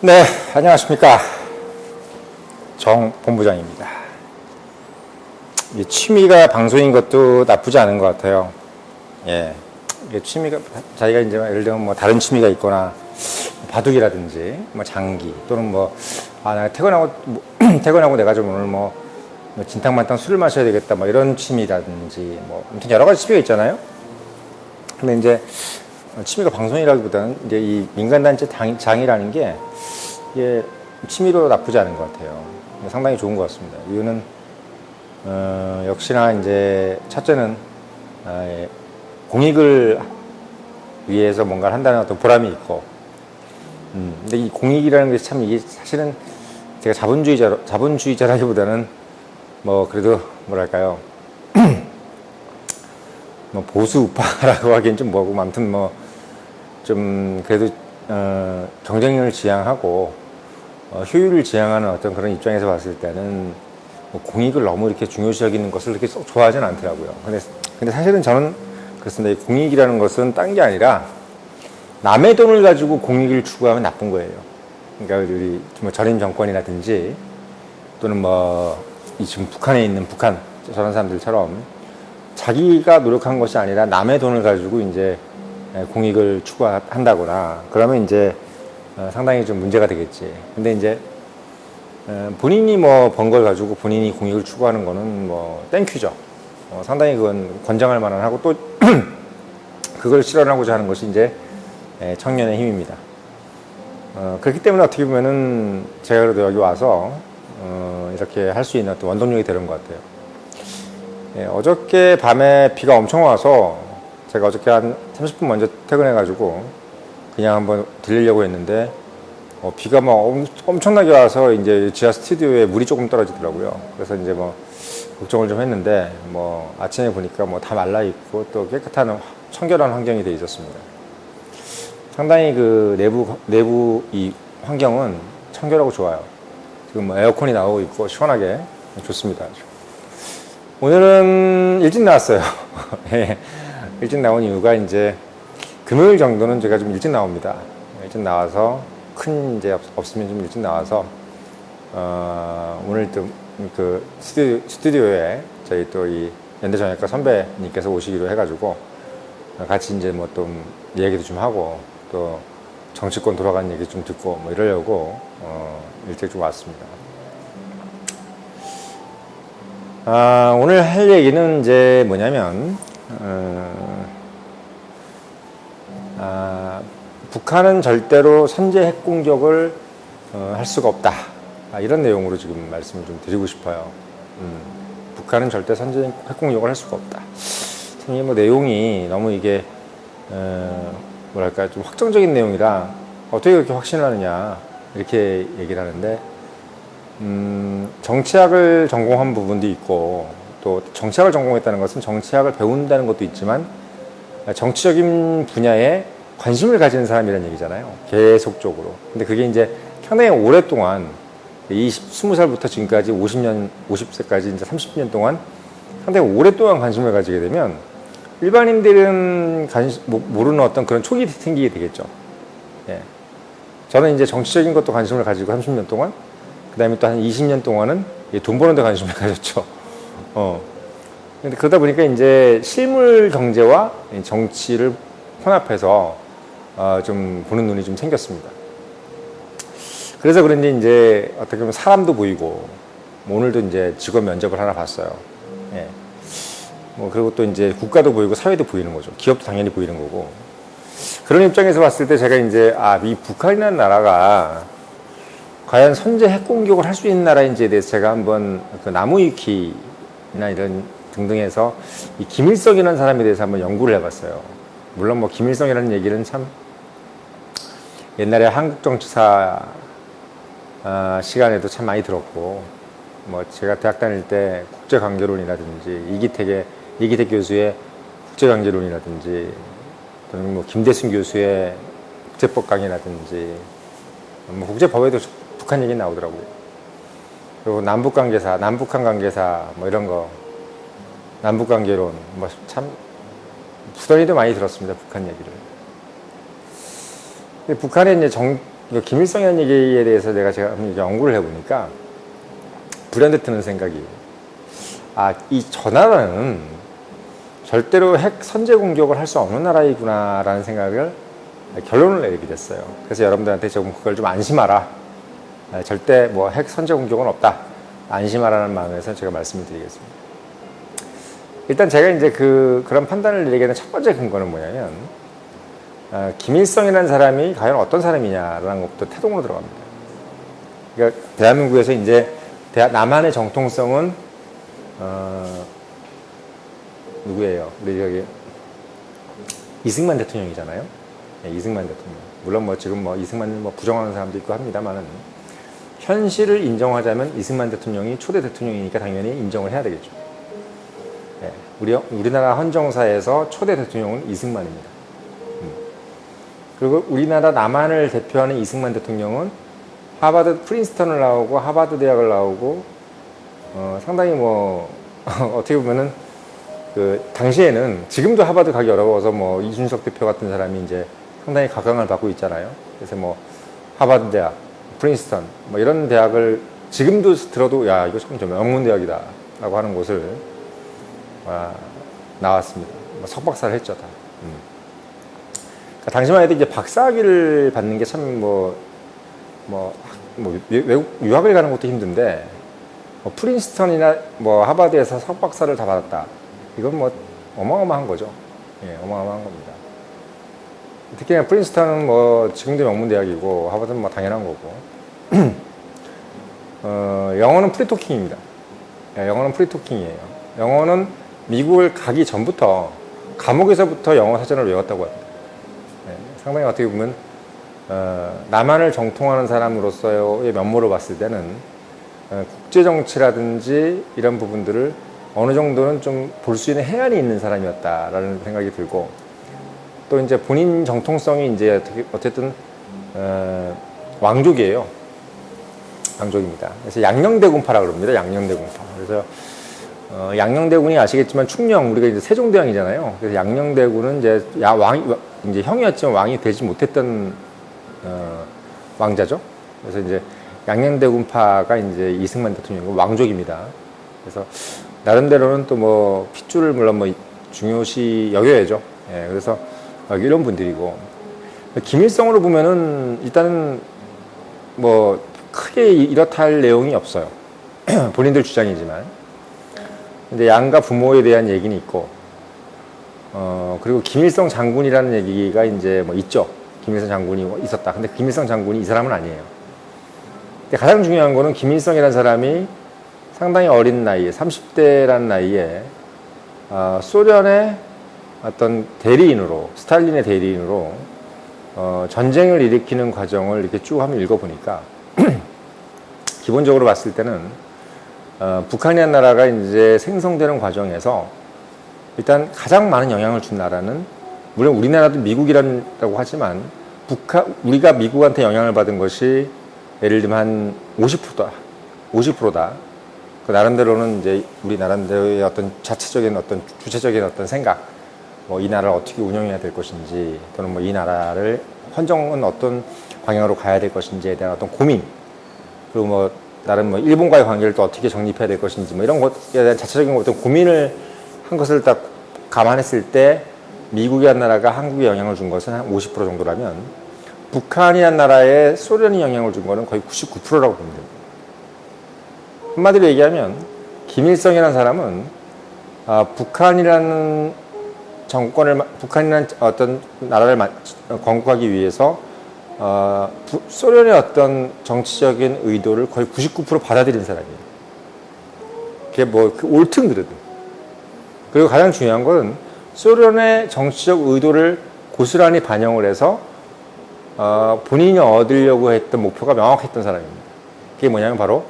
네, 안녕하십니까. 정 본부장입니다. 이 취미가 방송인 것도 나쁘지 않은 것 같아요. 예. 취미가, 자기가 이제 예를 들면 뭐 다른 취미가 있거나, 바둑이라든지, 뭐 장기, 또는 뭐, 아, 나 퇴근하고, 뭐 퇴근하고 내가 좀 오늘 뭐, 뭐 진탕만탕 술을 마셔야 되겠다, 뭐 이런 취미라든지, 뭐, 아무튼 여러 가지 취미가 있잖아요. 근데 이제, 취미가 방송이라기보다는 이제 이 민간단체 장, 장이라는 게 이게 취미로 나쁘지 않은 것 같아요. 상당히 좋은 것 같습니다. 이유는 어, 역시나 이제 첫째는 아, 예, 공익을 위해서 뭔가를 한다는 어떤 보람이 있고, 음, 근데 이 공익이라는 게 참 이게 사실은 제가 자본주의자 자본주의자라기보다는 뭐 그래도 뭐랄까요 뭐 보수 우파라고 하기엔 좀 뭐고 아무튼 뭐 좀 그래도 어, 경쟁력을 지향하고 어, 효율을 지향하는 어떤 그런 입장에서 봤을 때는 뭐 공익을 너무 이렇게 중요시 여기는 것을 그렇게 썩 좋아하지는 않더라고요. 근데 근데 사실은 저는 그렇습니다. 이 공익이라는 것은 딴 게 아니라 남의 돈을 가지고 공익을 추구하면 나쁜 거예요. 그러니까 우리 뭐 전임 정권이라든지 또는 뭐이 지금 북한에 있는 북한 저런 사람들처럼 자기가 노력한 것이 아니라 남의 돈을 가지고 이제 공익을 추구한다거나 그러면 이제 어, 상당히 좀 문제가 되겠지. 근데 이제 어, 본인이 뭐 번 걸 가지고 본인이 공익을 추구하는 거는 뭐 땡큐죠. 어, 상당히 그건 권장할 만한 하고 또 그걸 실현하고자 하는 것이 이제 에, 청년의 힘입니다. 어, 그렇기 때문에 어떻게 보면은 제가 그래도 여기 와서 어, 이렇게 할 수 있는 원동력이 되는 것 같아요. 예, 어저께 밤에 비가 엄청 와서 제가 어저께 한 30분 먼저 퇴근해가지고 그냥 한번 들리려고 했는데 어, 비가 막 엄, 엄청나게 와서 이제 지하 스튜디오에 물이 조금 떨어지더라고요. 그래서 이제 뭐 걱정을 좀 했는데 뭐 아침에 보니까 뭐 다 말라 있고 또 깨끗한 청결한 환경이 돼 있었습니다. 상당히 그 내부 내부 이 환경은 청결하고 좋아요. 지금 뭐 에어컨이 나오고 있고 시원하게 좋습니다. 오늘은 일찍 나왔어요. 예. 일찍 나온 이유가 이제 금요일 정도는 제가 좀 일찍 나옵니다. 일찍 나와서 큰 이제 없- 없으면 좀 일찍 나와서 어, 오늘 또그 스튜디오, 스튜디오에 저희 또 이 연대정형외과 선배님께서 오시기로 해가지고 같이 이제 뭐좀 얘기도 좀 하고 또 정치권 돌아가는 얘기 좀 듣고 뭐 이러려고 어, 일찍 좀 왔습니다. 아, 오늘 할 얘기는 이제 뭐냐면, 어, 아, 북한은 절대로 선제 핵 공격을 어, 할 수가 없다. 아, 이런 내용으로 지금 말씀을 좀 드리고 싶어요. 음, 북한은 절대 선제 핵 공격을 할 수가 없다. 참 이게 뭐 내용이 너무 이게 어, 뭐랄까 좀 확정적인 내용이라 어떻게 그렇게 확신을 하느냐 이렇게 얘기를 하는데 음, 정치학을 전공한 부분도 있고 또 정치학을 전공했다는 것은 정치학을 배운다는 것도 있지만 정치적인 분야에 관심을 가지는 사람이라는 얘기잖아요. 계속적으로. 근데 그게 이제 상당히 오랫동안 20, 20살부터 지금까지 50년, 50세까지 이제 30년 동안 상당히 오랫동안 관심을 가지게 되면 일반인들은 관심, 모- 모르는 어떤 그런 촉이 생기게 되겠죠. 예. 저는 이제 정치적인 것도 관심을 가지고 30년 동안 그 다음에 또 한 20년 동안은 이돈 버는 데 관심을 가졌죠. 어. 근데 그러다 보니까 이제 실물 경제와 이 정치를 혼합해서 어, 좀 보는 눈이 좀 생겼습니다. 그래서 그런지 이제 어떻게 보면 사람도 보이고 뭐 오늘도 이제 직원 면접을 하나 봤어요. 예. 뭐 그리고 또 이제 국가도 보이고 사회도 보이는 거죠. 기업도 당연히 보이는 거고. 그런 입장에서 봤을 때 제가 이제 아, 이 북한이라는 나라가 과연 선제 핵 공격을 할 수 있는 나라인지에 대해서 제가 한번 그 나무위키 나 이런 등등에서 이 김일성이라는 사람에 대해서 한번 연구를 해봤어요. 물론 뭐 김일성이라는 얘기는 참 옛날에 한국 정치사 아, 시간에도 참 많이 들었고 뭐 제가 대학 다닐 때 국제관계론이라든지 이기택의 이기택 교수의 국제관계론이라든지 또는 뭐 김대순 교수의 국제법 강의라든지 뭐 국제법에도 북한 얘기 나오더라고요. 그리고 남북 관계사, 남북한 관계사 뭐 이런 거 남북 관계론 뭐 참 부단히도 많이 들었습니다. 북한 얘기를. 근데 북한의 이제 정, 김일성이라는 얘기에 대해서 내가 제가 연구를 해보니까 불현듯 드는 생각이 아 이 저 나라는 절대로 핵 선제 공격을 할 수 없는 나라이구나라는 생각을 결론을 내리게 됐어요. 그래서 여러분들한테 조금 그걸 좀 안심하라. 아, 절대 뭐 핵 선제 공격은 없다. 안심하라는 마음에서 제가 말씀을 드리겠습니다. 일단 제가 이제 그 그런 판단을 내리게 된 첫 번째 근거는 뭐냐면 아, 김일성이라는 사람이 과연 어떤 사람이냐라는 것부터 태동으로 들어갑니다. 그러니까 대한민국에서 이제 대하- 남한의 정통성은 어, 누구예요? 우리 저기 이승만 대통령이잖아요. 네, 이승만 대통령. 물론 뭐 지금 뭐 이승만을 뭐 부정하는 사람도 있고 합니다만은 현실을 인정하자면 이승만 대통령이 초대 대통령이니까 당연히 인정을 해야 되겠죠. 네, 우리 우리나라 헌정사에서 초대 대통령은 이승만입니다. 음. 그리고 우리나라 남한을 대표하는 이승만 대통령은 하버드 프린스턴을 나오고 하버드 대학을 나오고 어, 상당히 뭐 어떻게 보면은 그 당시에는 지금도 하버드 가기 어려워서 뭐 이준석 대표 같은 사람이 이제 상당히 각광을 받고 있잖아요. 그래서 뭐 하버드 대학, 프린스턴 뭐 이런 대학을 지금도 들어도 야 이거 참 명문 대학이다 라고 하는 곳을 아, 나왔습니다. 뭐 석박사를 했죠 다. 음. 그러니까 당시만 해도 이제 박사학위를 받는 게 참 뭐 뭐, 뭐 외국 유학을 가는 것도 힘든데 뭐 프린스턴이나 뭐 하버드에서 석박사를 다 받았다. 이건 뭐 어마어마한 거죠. 예, 어마어마한 겁니다. 특히나 프린스턴은 뭐 지금도 명문 대학이고 하버드는 뭐 당연한 거고. 어, 영어는 프리토킹입니다. 예, 영어는 프리토킹이에요. 영어는 미국을 가기 전부터 감옥에서부터 영어 사전을 외웠다고 합니다. 예, 상당히 어떻게 보면 어, 남한을 정통하는 사람으로서의 면모를 봤을 때는 어, 국제 정치라든지 이런 부분들을 어느 정도는 좀 볼 수 있는 해안이 있는 사람이었다라는 생각이 들고 또 이제 본인 정통성이 이제 어떻게 어쨌든 어, 왕족이에요. 왕족입니다. 그래서 양녕대군파라 그럽니다. 양녕대군파. 그래서 어, 양녕대군이 아시겠지만 충령 우리가 이제 세종대왕이잖아요. 그래서 양녕대군은 이제 야 왕이 이제 형이었지만 왕이 되지 못했던 어, 왕자죠. 그래서 이제 양녕대군파가 이제 이승만 대통령 왕족입니다. 그래서 나름대로는 또 뭐 핏줄을 물론 뭐 중요시 여겨야죠. 예, 그래서 어, 이런 분들이고 김일성으로 보면은 일단은 뭐 크게 이렇다 할 내용이 없어요. 본인들 주장이지만. 근데 양가 부모에 대한 얘기는 있고, 어, 그리고 김일성 장군이라는 얘기가 이제 뭐 있죠. 김일성 장군이 있었다. 근데 김일성 장군이 이 사람은 아니에요. 근데 가장 중요한 거는 김일성이라는 사람이 상당히 어린 나이에, 30대라는 나이에, 어, 소련의 어떤 대리인으로, 스탈린의 대리인으로, 어, 전쟁을 일으키는 과정을 이렇게 쭉 한번 읽어보니까, 기본적으로 봤을 때는 어, 북한이라는 나라가 이제 생성되는 과정에서 일단 가장 많은 영향을 준 나라는 물론 우리나라도 미국이라고 하지만 북한 우리가 미국한테 영향을 받은 것이 예를 들면 한 50%다. 50%다. 그 나름대로는 이제 우리 나름대로의 어떤 자체적인 어떤 주체적인 어떤 생각, 뭐 이 나라를 어떻게 운영해야 될 것인지 또는 뭐 이 나라를 헌정은 어떤 방향으로 가야 될 것인지에 대한 어떤 고민 그리고 뭐 나름 뭐 일본과의 관계를 또 어떻게 정립해야 될 것인지 뭐 이런 것에 대한 자체적인 어떤 고민을 한 것을 딱 감안했을 때 미국이란 나라가 한국에 영향을 준 것은 한 50% 정도라면 북한이란 나라에 소련이 영향을 준 것은 거의 99%라고 보면 됩니다. 한마디로 얘기하면 김일성이라는 사람은 아, 북한이라는 정권을 마- 북한이라는 어떤 나라를 마- 건국하기 위해서 어, 부- 소련의 어떤 정치적인 의도를 거의 99% 받아들인 사람이에요. 그게 뭐 그 옳든 그르든. 그리고 가장 중요한 건 소련의 정치적 의도를 고스란히 반영을 해서 어, 본인이 얻으려고 했던 목표가 명확했던 사람입니다. 그게 뭐냐면 바로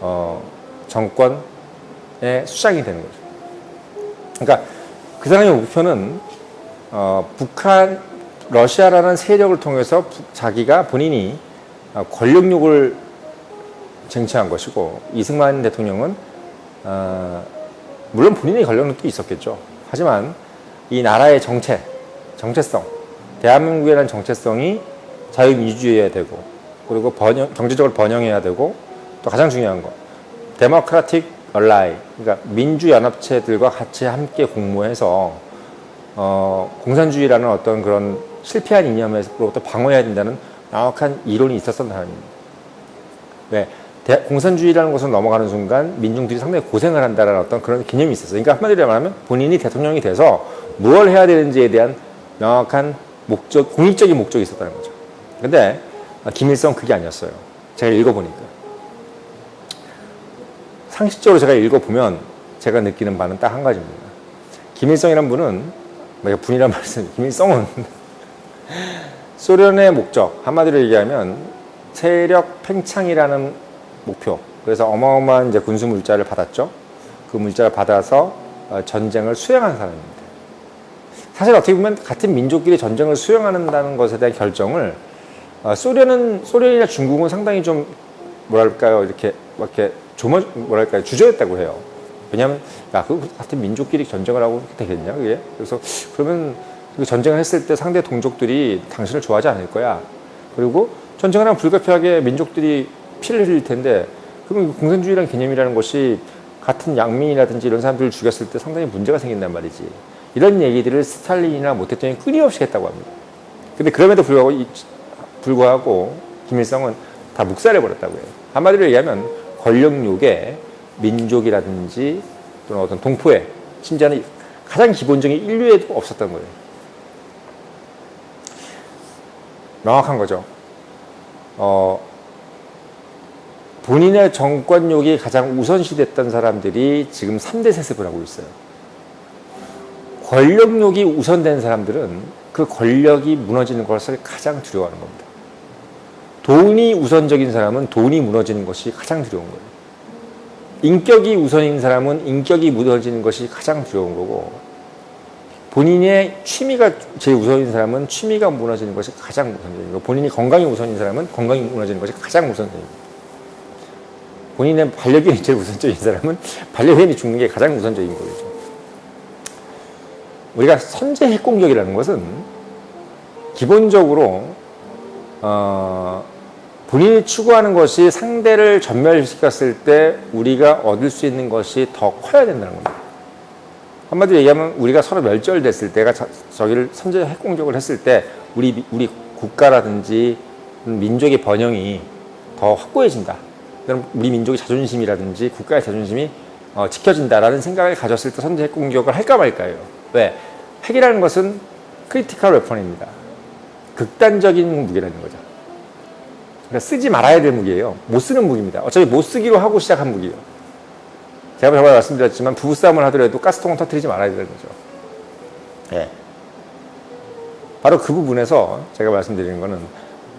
어, 정권의 수장이 되는 거죠. 그러니까 그 사람의 목표는 어, 북한 러시아라는 세력을 통해서 부- 자기가 본인이 어, 권력욕을 쟁취한 것이고 이승만 대통령은 어, 물론 본인의 권력욕도 있었겠죠. 하지만 이 나라의 정체, 정체성, 대한민국이라는 정체성이 자유민주주의해야 되고 그리고 번영, 경제적으로 번영해야 되고 또 가장 중요한 거 데모크라틱 얼라이 그러니까 민주연합체들과 같이 함께 공모해서 어, 공산주의라는 어떤 그런 실패한 이념에서부터 방어해야 된다는 명확한 이론이 있었던 사람입니다. 왜? 대- 공산주의라는 것을 넘어가는 순간 민중들이 상당히 고생을 한다는 어떤 그런 개념이 있었어요. 그러니까 한마디로 말하면 본인이 대통령이 돼서 무엇을 해야 되는지에 대한 명확한 목적, 공익적인 목적이 있었다는 거죠. 근데 아, 김일성 그게 아니었어요. 제가 읽어보니까. 상식적으로 제가 읽어보면 제가 느끼는 바는 딱 한 가지입니다. 김일성이란 분은, 내가 분이란 말씀, 김일성은 소련의 목적, 한마디로 얘기하면 세력 팽창이라는 목표. 그래서 어마어마한 이제 군수 물자를 받았죠. 그 물자를 받아서 어, 전쟁을 수행한 사람입니다. 사실 어떻게 보면 같은 민족끼리 전쟁을 수행한다는 것에 대한 결정을 어, 소련은 소련이나 중국은 상당히 좀 뭐랄까요 이렇게 막 이렇게 조머 뭐랄까요 주저했다고 해요. 왜냐하면 야그 같은 민족끼리 전쟁을 하고 되겠냐 그게 그래서 그러면 그 전쟁을 했을 때 상대 동족들이 당신을 좋아하지 않을 거야. 그리고 전쟁을 하면 불가피하게 민족들이 피를 흘릴 텐데 그럼 공산주의라는 개념이라는 것이 같은 양민이라든지 이런 사람들을 죽였을 때 상당히 문제가 생긴단 말이지. 이런 얘기들을 스탈린이나 모태통이 끊임없이 했다고 합니다. 근데 그럼에도 불구하고, 이- 불구하고 김일성은 다 묵살해 버렸다고 해요. 한마디로 얘기하면 권력욕에 민족이라든지 또는 어떤 동포애, 심지어는 가장 기본적인 인류에도 없었던 거예요. 명확한 거죠. 어, 본인의 정권욕이 가장 우선시 됐던 사람들이 지금 3대 세습을 하고 있어요. 권력욕이 우선된 사람들은 그 권력이 무너지는 것을 가장 두려워하는 겁니다. 돈이 우선적인 사람은 돈이 무너지는 것이 가장 두려운 거예요. 인격이 우선인 사람은 인격이 무너지는 것이 가장 두려운 거고, 본인의 취미가 제일 우선인 사람은 취미가 무너지는 것이 가장 우선적인 거고, 본인이 건강이 우선인 사람은 건강이 무너지는 것이 가장 우선적입니다. 본인의 반려견이 제일 우선적인 사람은 반려견이 죽는 게 가장 우선적인 거죠. 우리가 선제 핵공격이라는 것은 기본적으로 어, 본인이 추구하는 것이 상대를 전멸시켰을 때 우리가 얻을 수 있는 것이 더 커야 된다는 겁니다. 한마디로 얘기하면 우리가 서로 멸절됐을 때가 저, 저기를 선제 핵공격을 했을 때 우리 우리 국가라든지 민족의 번영이 더 확고해진다. 그럼 우리 민족의 자존심이라든지 국가의 자존심이 어, 지켜진다라는 생각을 가졌을 때 선제 핵공격을 할까 말까요? 왜? 핵이라는 것은 크리티컬 웨폰입니다. 극단적인 무기라는 거죠. 그러니까 쓰지 말아야 될 무기예요. 못 쓰는 무기입니다. 어차피 못 쓰기로 하고 시작한 무기예요. 제가 저번에 말씀드렸지만 부부싸움을 하더라도 가스통을 터뜨리지 말아야 되는 거죠. 예. 바로 그 부분에서 제가 말씀드리는 거는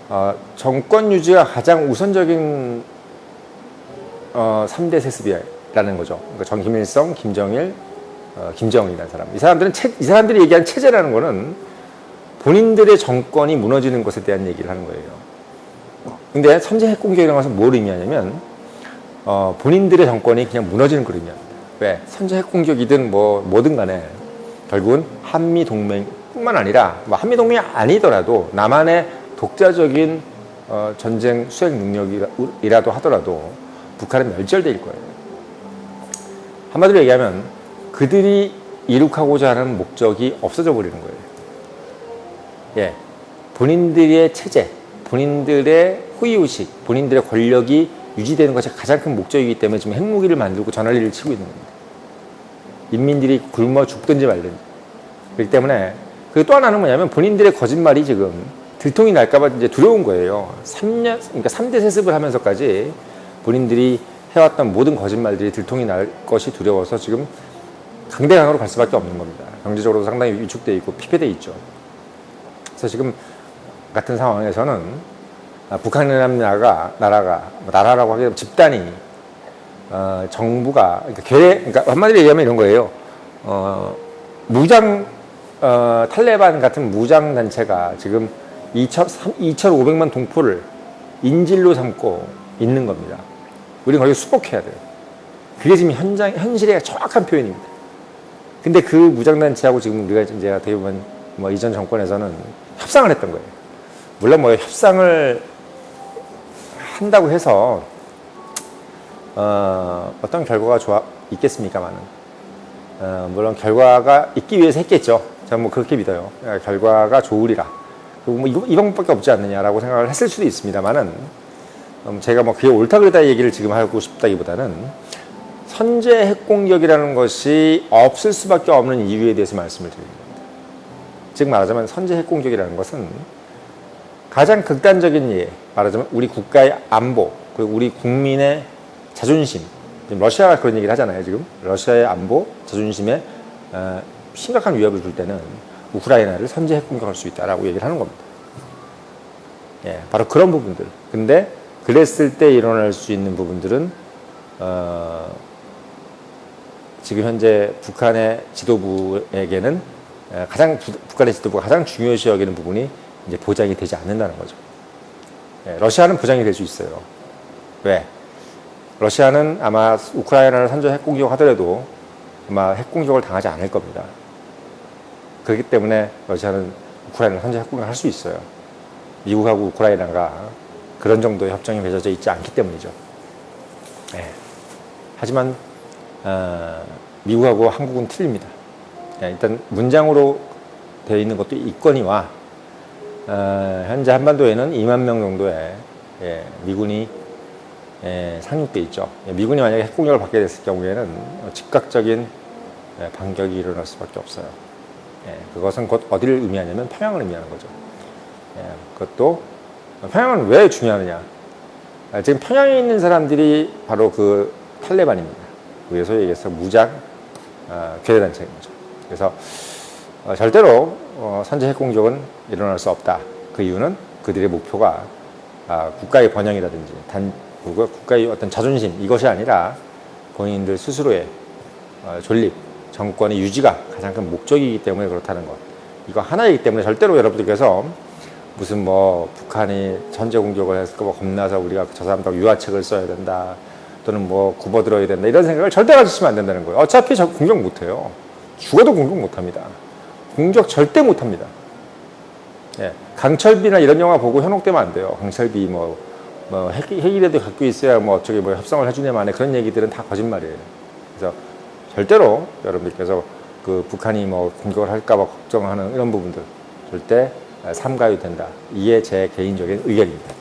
어, 정권 유지가 가장 우선적인 어, 3대 세습이라는 거죠. 그러니까 정김일성, 김정일, 어, 김정은이라는 사람. 이 사람들은 체, 이 사람들이 얘기한 체제라는 거는 본인들의 정권이 무너지는 것에 대한 얘기를 하는 거예요. 근데 선제 핵 공격이라는 것은 뭘 의미하냐면 어, 본인들의 정권이 그냥 무너지는 걸 의미합니다. 왜? 선제 핵 공격이든 뭐 뭐든 간에 결국은 한미 동맹뿐만 아니라 뭐 한미 동맹이 아니더라도 남한의 독자적인 어, 전쟁 수행 능력이라도 하더라도 북한은 멸절될 거예요. 한마디로 얘기하면 그들이 이룩하고자 하는 목적이 없어져 버리는 거예요. 예. 본인들의 체제, 본인들의 호의의식, 본인들의 권력이 유지되는 것이 가장 큰 목적이기 때문에 지금 핵무기를 만들고 전화리를 치고 있는 겁니다. 인민들이 굶어 죽든지 말든지. 그렇기 때문에 그리고 또 하나는 뭐냐면 본인들의 거짓말이 지금 들통이 날까봐 이제 두려운 거예요. 3년, 그러니까 3대 세습을 하면서까지 본인들이 해왔던 모든 거짓말들이 들통이 날 것이 두려워서 지금 강대강으로 갈 수밖에 없는 겁니다. 경제적으로도 상당히 위축돼 있고 피폐돼 있죠. 그래서 지금 같은 상황에서는 아, 북한이라는 나라가 뭐 나라라고 하기엔 집단이 어, 정부가 그러니까 계획 그러니까 한마디로 얘기하면 이런 거예요. 어, 무장 어, 탈레반 같은 무장 단체가 지금 2,500만 동포를 인질로 삼고 있는 겁니다. 우리는 거기 수복해야 돼요. 그게 지금 현장 현실의 정확한 표현입니다. 근데 그 무장 단체하고 지금 우리가 이제 보면 뭐 이전 정권에서는 협상을 했던 거예요. 물론 뭐 협상을 한다고 해서 어, 어떤 결과가 좋아 있겠습니까만은 어, 물론 결과가 있기 위해서 했겠죠. 저는 뭐 그렇게 믿어요. 어, 결과가 좋으리라. 그리고 뭐 이거, 이 방법밖에 없지 않느냐라고 생각을 했을 수도 있습니다만은 음, 제가 뭐 그게 옳다 그르다 얘기를 지금 하고 싶다기보다는 선제 핵 공격이라는 것이 없을 수밖에 없는 이유에 대해서 말씀을 드립니다. 즉 말하자면 선제 핵 공격이라는 것은 가장 극단적인 예, 말하자면 우리 국가의 안보, 그리고 우리 국민의 자존심. 지금 러시아가 그런 얘기를 하잖아요, 지금. 러시아의 안보, 자존심에 어, 심각한 위협을 줄 때는 우크라이나를 선제 핵 공격할 수 있다라고 얘기를 하는 겁니다. 예, 바로 그런 부분들. 근데 그랬을 때 일어날 수 있는 부분들은 어, 지금 현재 북한의 지도부에게는 에, 가장 부- 북한의 지도부가 가장 중요시 여기는 부분이 이제 보장이 되지 않는다는 거죠. 예, 러시아는 보장이 될 수 있어요. 왜? 러시아는 아마 우크라이나를 선제 핵 공격 하더라도 아마 핵 공격을 당하지 않을 겁니다. 그렇기 때문에 러시아는 우크라이나를 선제 핵 공격할 수 있어요. 미국하고 우크라이나가 그런 정도의 협정이 맺어져 있지 않기 때문이죠. 예. 하지만 어, 미국하고 한국은 틀립니다. 예, 일단 문장으로 되어 있는 것도 있거니와 어, 현재 한반도에는 2만 명 정도의 예, 미군이 예, 상륙돼 있죠. 예, 미군이 만약에 핵 공격을 받게 됐을 경우에는 어, 즉각적인 예, 반격이 일어날 수밖에 없어요. 예, 그것은 곧 어디를 의미하냐면 평양을 의미하는 거죠. 예, 그것도 평양은 왜 중요하느냐? 아, 지금 평양에 있는 사람들이 바로 그 탈레반입니다. 소위 얘기해서 무장 아, 괴뢰단체인 거죠. 그래서 어, 절대로 어, 선제 핵 공격은 일어날 수 없다. 그 이유는 그들의 목표가 아, 국가의 번영이라든지 단 국가의 어떤 자존심 이것이 아니라 본인들 스스로의 어, 존립, 정권의 유지가 가장 큰 목적이기 때문에 그렇다는 것. 이거 하나이기 때문에 절대로 여러분들께서 무슨 뭐 북한이 전제 공격을 했을까 봐 겁나서 우리가 저 사람들 유화책을 써야 된다 또는 뭐 굽어들어야 된다 이런 생각을 절대 가지시면 안 된다는 거예요. 어차피 저 공격 못 해요. 죽어도 공격 못 합니다. 공격 절대 못 합니다. 예, 강철비나 이런 영화 보고 현혹되면 안 돼요. 강철비 뭐, 뭐 핵, 핵이라도 갖고 있어야 뭐 어쩌게 뭐 협상을 해주냐만에 그런 얘기들은 다 거짓말이에요. 그래서 절대로 여러분들께서 그 북한이 뭐 공격을 할까봐 걱정하는 이런 부분들 절대 삼가해도 된다. 이게 제 개인적인 의견입니다.